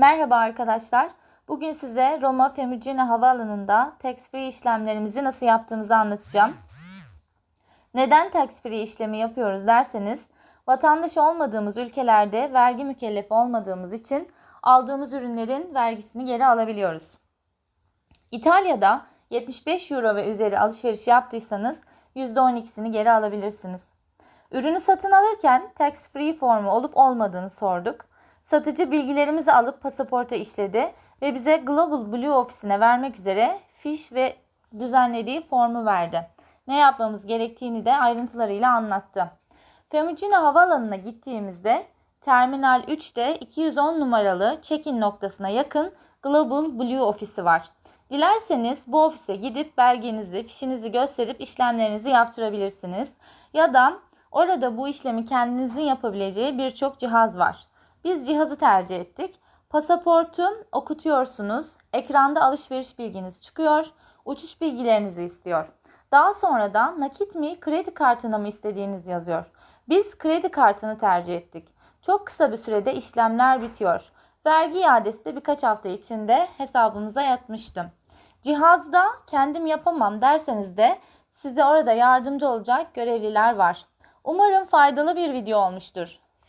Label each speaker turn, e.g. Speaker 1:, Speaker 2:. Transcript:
Speaker 1: Merhaba arkadaşlar. Bugün size Roma Fiumicino Havaalanı'nda tax free işlemlerimizi nasıl yaptığımızı anlatacağım. Neden tax free işlemi yapıyoruz derseniz, vatandaş olmadığımız ülkelerde vergi mükellefi olmadığımız için aldığımız ürünlerin vergisini geri alabiliyoruz. İtalya'da 75 euro ve üzeri alışveriş yaptıysanız %12'sini geri alabilirsiniz. Ürünü satın alırken tax free formu olup olmadığını sorduk. Satıcı bilgilerimizi alıp pasaporta işledi ve bize Global Blue ofisine vermek üzere fiş ve düzenlediği formu verdi. Ne yapmamız gerektiğini de ayrıntılarıyla anlattı. Fiumicino Havaalanı'na gittiğimizde Terminal 3'te 210 numaralı check-in noktasına yakın Global Blue ofisi var. Dilerseniz bu ofise gidip belgenizi, fişinizi gösterip işlemlerinizi yaptırabilirsiniz. Ya da orada bu işlemi kendinizin yapabileceği birçok cihaz var. Biz cihazı tercih ettik. Pasaportu okutuyorsunuz. Ekranda alışveriş bilginiz çıkıyor. Uçuş bilgilerinizi istiyor. Daha sonra da nakit mi, kredi kartına mı istediğiniz yazıyor. Biz kredi kartını tercih ettik. Çok kısa bir sürede işlemler bitiyor. Vergi iadesi de birkaç hafta içinde hesabımıza yatmıştı. Cihazda kendim yapamam derseniz de size orada yardımcı olacak görevliler var. Umarım faydalı bir video olmuştur.